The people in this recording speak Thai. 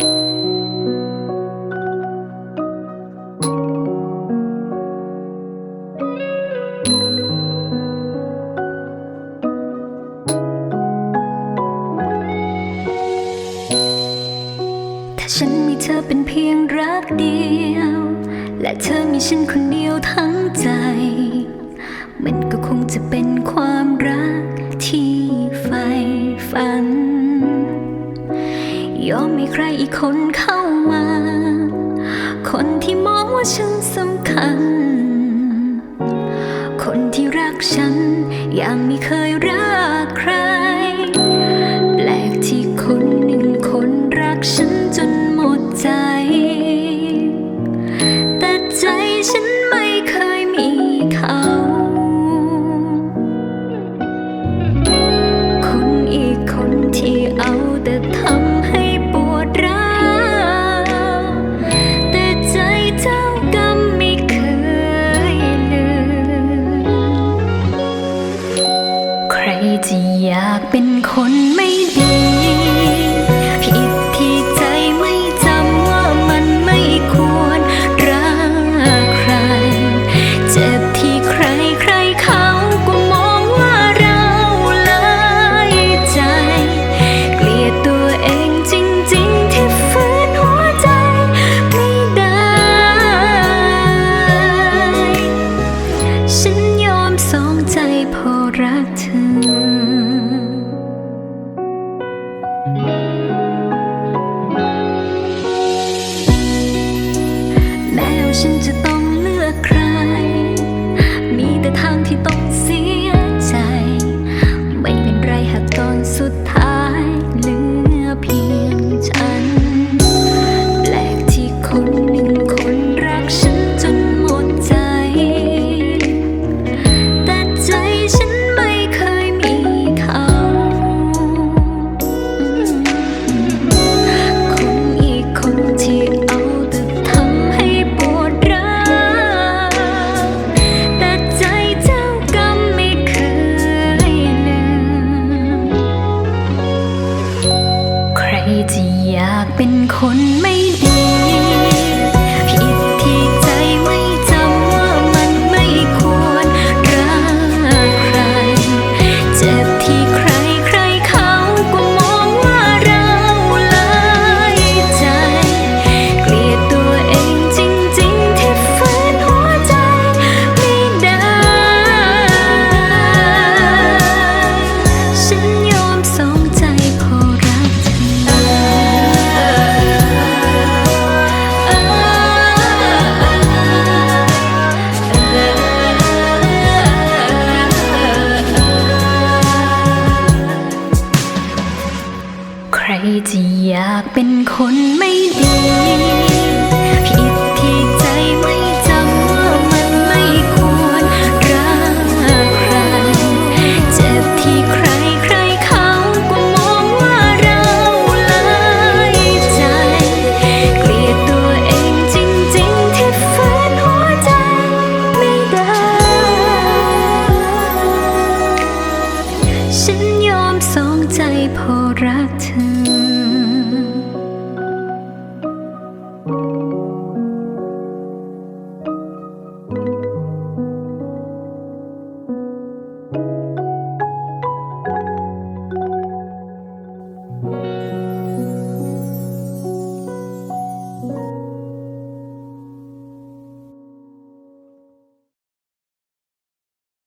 ฉันมีเธอเป็นเพียงรักเดียว และเธอมีฉันคนเดียวทั้งใจ มันก็คงจะเป็น ยอมให้ใครอีกคนเข้ามา คนที่มองว่าฉันสำคัญ คนที่รักฉันยังไม่เคยรักใคร ใครจะอยากเป็นคนไม่ดี ฉันจะต้องเลือกใคร มีแต่ทางที่ต้องเสียใจ ไม่เป็นไรหากตอนสุดท้าย อยากเป็นคนไม่ดี